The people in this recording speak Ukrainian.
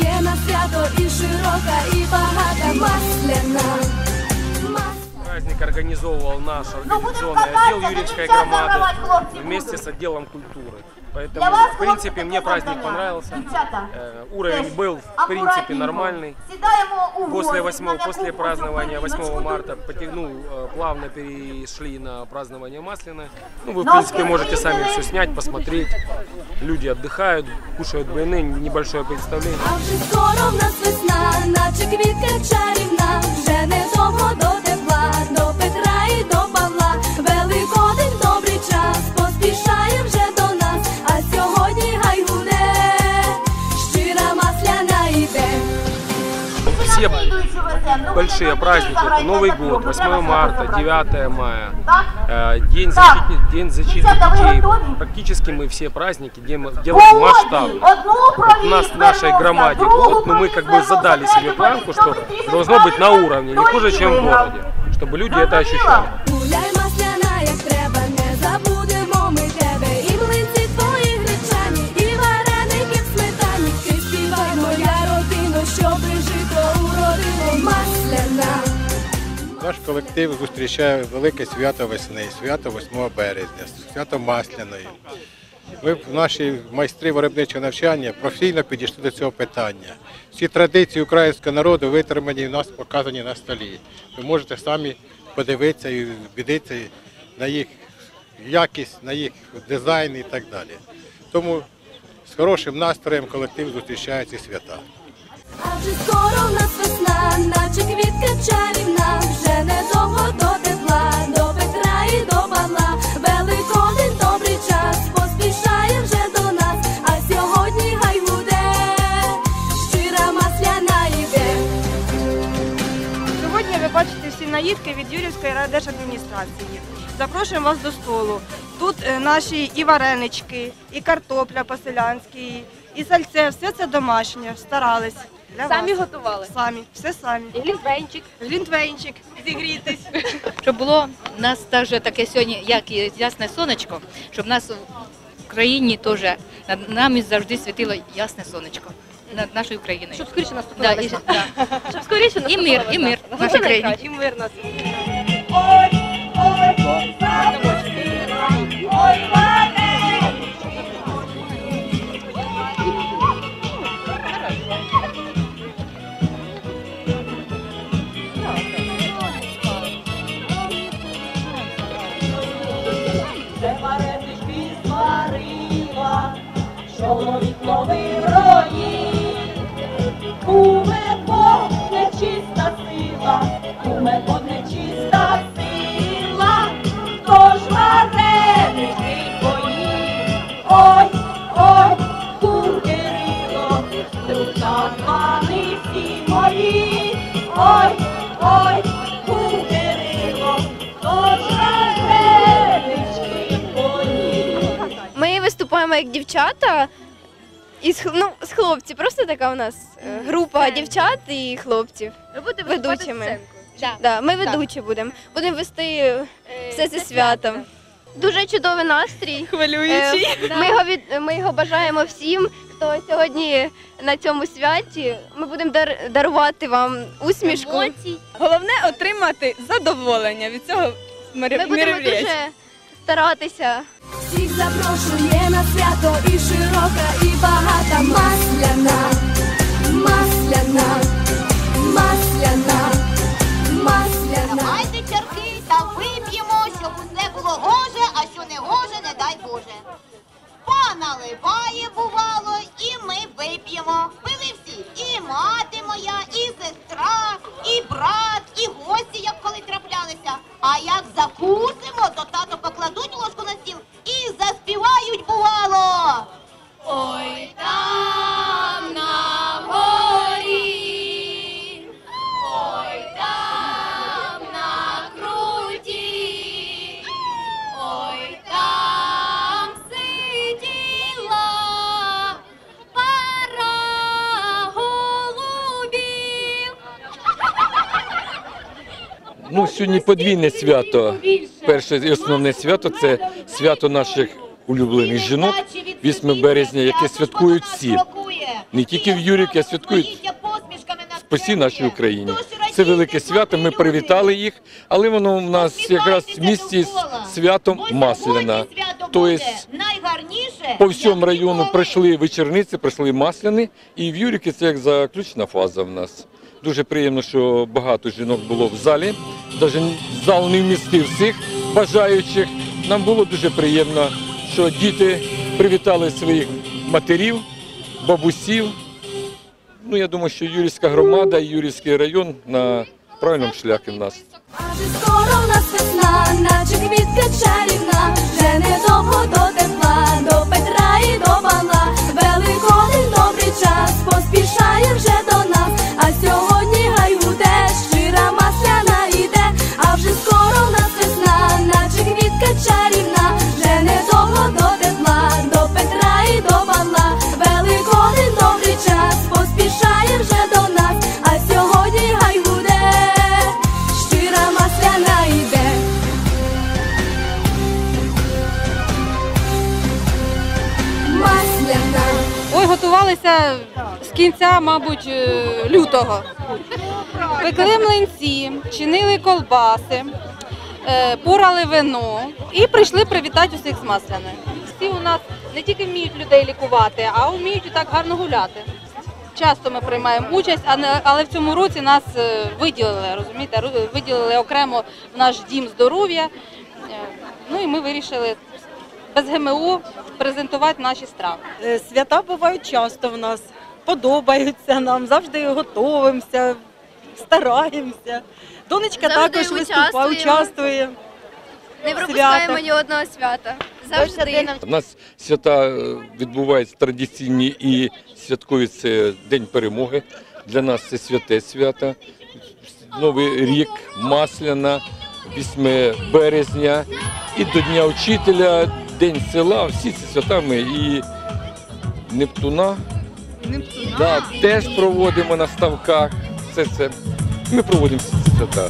запрошує на свято і широка, і багата масляна. Праздник организовывал наш Ну, организационный отдел Юрьевской громады вместе с отделом культуры. Поэтому, в принципе, мне праздник понравился. Э, Уровень был, в принципе, нормальный. После 8, после празднования 8 марта ну, э, плавно перешли на празднование Масляной. Ну, вы, в принципе, можете сами все снять, посмотреть. Люди отдыхают, кушают блины, небольшое представление. Большие праздники, это Новый год, 8 марта, 9 мая, э, День защиты, День защиты детей. Практически мы все праздники делаем масштабно. У нас в нашей громаде. год, но мы как бы задали себе планку, что должно быть на уровне, не хуже, чем в городе, чтобы люди это ощущали. Наш колектив зустрічає велике свято весни, свято 8 березня, свято Масляної. Ми, наші майстри виробничого навчання, професійно підійшли до цього питання. Всі традиції українського народу витримані в нас показані на столі. Ви можете самі подивитися і убідитися на їх якість, на їх дизайн і так далі. Тому з хорошим настроєм колектив зустрічає ці свята. А вже скоро наче квітка чарівна, вже недовго до тепла, до Петра і до Павла. Великодень добрий час, поспішає вже до нас, а сьогодні гай гуде, щира масляна йде. Сьогодні ви бачите всі наїдки від Юрівської райдержадміністрації. Запрошуємо вас до столу. Тут е, наші і варенички, і картопля по-селянськи, і сальце, все це домашнє, старались. Для Самі вас. готували? Самі, все самі. І глінтвейнчик. Глінтвейнчик, зігрітись. щоб було у нас теж таке сьогодні, як і ясне сонечко, щоб нас в країні теж над нами завжди світило ясне сонечко. Над нашою країною. Щоб скоріше наступила да, і, да. Щоб скоріше і наступила мир, і мир в нашій країні. І мир нас. Куме Бог нечиста сила, куме Бог нечиста сила, тож вареники твої, ой, ой, куркерило, друзя звани всі мої, ой, ой, куркерило, тож твої. Ми виступаємо як дівчата. І з, ну, з хлопців, просто така у нас е, група дівчат і хлопців. Ви будете Ведучими. Да. Да, ми ведучі будемо. Будемо вести е, все зі святом. Дуже чудовий настрій. Хвилюючий. Е, Ми його, від, ми його бажаємо всім, хто сьогодні на цьому святі. Ми будемо дар, дарувати вам усмішку. Головне отримати задоволення від цього Ми будемо дуже старатися. Запрошує на свято і широка, і багата масляна, масляна, масляна, масляна. Давайте чарки та вип'ємо, щоб усе було гоже, а що не гоже, не дай Боже. Поналиває, бувало, і ми вип'ємо. Пили всі. І мати моя, і сестра, і брат, і гості, як коли траплялися. А як закусимо, Ну, сьогодні подвійне свято. Перше і основне свято це свято наших улюблених жінок, 8 березня, яке святкують всі. не тільки в Юрівці, а святкують по всій нашій Україні. Це велике свято. Ми привітали їх, але воно в нас якраз в місті з святом Масляна. Тобто по всьому району пройшли вечорниці, пройшли масляни, і в Юрівці це як заключна фаза в нас. Дуже приємно, що багато жінок було в залі. Навіть зал не вмістив всіх бажаючих. Нам було дуже приємно, що діти привітали своїх матерів, бабусів. Ну, я думаю, що Юрівська громада і Юрівський район на правильному шляху в нас. Вже недовго до тепла, до Петра і до Павла. Готувалися з кінця, мабуть, е, лютого. Пекли млинці, чинили колбаси, е, порали вино і прийшли привітати усіх з масляною. Всі у нас не тільки вміють людей лікувати, а вміють так гарно гуляти. Часто ми приймаємо участь, але в цьому році нас е, виділили, розумієте, виділили окремо в наш дім здоров'я. Ну і ми вирішили без ГМО презентувати наші страви. Е, Свята бувають часто в нас, подобаються нам, завжди готуємося, стараємося. Донечка Завжди також виступає, участвує. Не пропускаємо ні одного свята. Завжди. У нас свята е, відбуваються традиційні і святкові це День перемоги. Для нас це святе свято. Новий рік, Масляна, 8 березня і до Дня вчителя, День села. Всі ці свята ми і Нептуна. Да, теж проводимо на ставках. Все це. Ми проводимо всі ці свята.